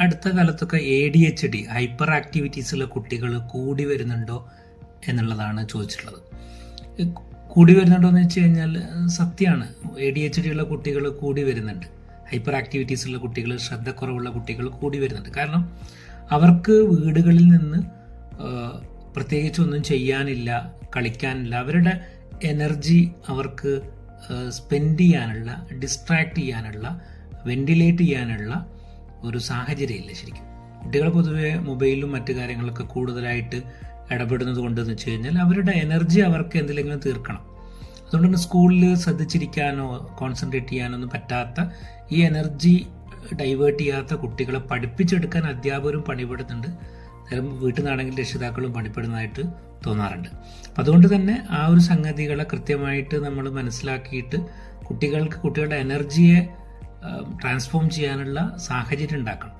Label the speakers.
Speaker 1: അടുത്ത കാലത്തൊക്കെ A D H D hyper ആക്ടിവിറ്റീസുള്ള കുട്ടികൾ കൂടി വരുന്നുണ്ടോ എന്നുള്ളതാണ് ചോദിച്ചിട്ടുള്ളത്. കൂടി വരുന്നുണ്ടോ എന്ന് വെച്ച് കഴിഞ്ഞാൽ സത്യമാണ് എ ഡി എച്ച് ഡി ഉള്ള കുട്ടികൾ കൂടി വരുന്നുണ്ട്. ഹൈപ്പർ ആക്ടിവിറ്റീസ് ഉള്ള കുട്ടികൾ ശ്രദ്ധക്കുറവുള്ള കുട്ടികൾ കൂടി വരുന്നുണ്ട്. കാരണം അവർക്ക് വീടുകളിൽ നിന്ന് പ്രത്യേകിച്ച് ഒന്നും ചെയ്യാനില്ല കളിക്കാനില്ല അവരുടെ എനർജി അവർക്ക് സ്പെൻഡ് ചെയ്യാനുള്ള ഡിസ്ട്രാക്ട് ചെയ്യാനുള്ള വെന്റിലേറ്റ് ചെയ്യാനുള്ള ഒരു സാഹചര്യമില്ല ശരിക്കും. കുട്ടികൾ പൊതുവെ മൊബൈലും മറ്റു കാര്യങ്ങളൊക്കെ കൂടുതലായിട്ട് ഇടപെടുന്നത് കൊണ്ടെന്ന് വെച്ച് കഴിഞ്ഞാൽ അവരുടെ എനർജി അവർക്ക് എന്തിലെങ്കിലും തീർക്കണം. അതുകൊണ്ട് തന്നെ സ്കൂളിൽ ശ്രദ്ധിച്ചിരിക്കാനോ കോൺസെൻട്രേറ്റ് ചെയ്യാനോ ഒന്നും പറ്റാത്ത ഈ എനർജി ഡൈവേർട്ട് ചെയ്യാത്ത കുട്ടികളെ പഠിപ്പിച്ചെടുക്കാൻ അധ്യാപകരും പണിപ്പെടുന്നുണ്ട്. നേരം വീട്ടിൽ നിന്നാണെങ്കിൽ രക്ഷിതാക്കളും പണിപ്പെടുന്നതായിട്ട് തോന്നാറുണ്ട്. അപ്പം അതുകൊണ്ട് തന്നെ ആ ഒരു സംഗതികളെ കൃത്യമായിട്ട് നമ്മൾ മനസ്സിലാക്കിയിട്ട് കുട്ടികൾക്ക് കുട്ടികളുടെ എനർജിയെ ട്രാൻസ്ഫോം ചെയ്യാനുള്ള സാഹചര്യം ഉണ്ടാക്കണം.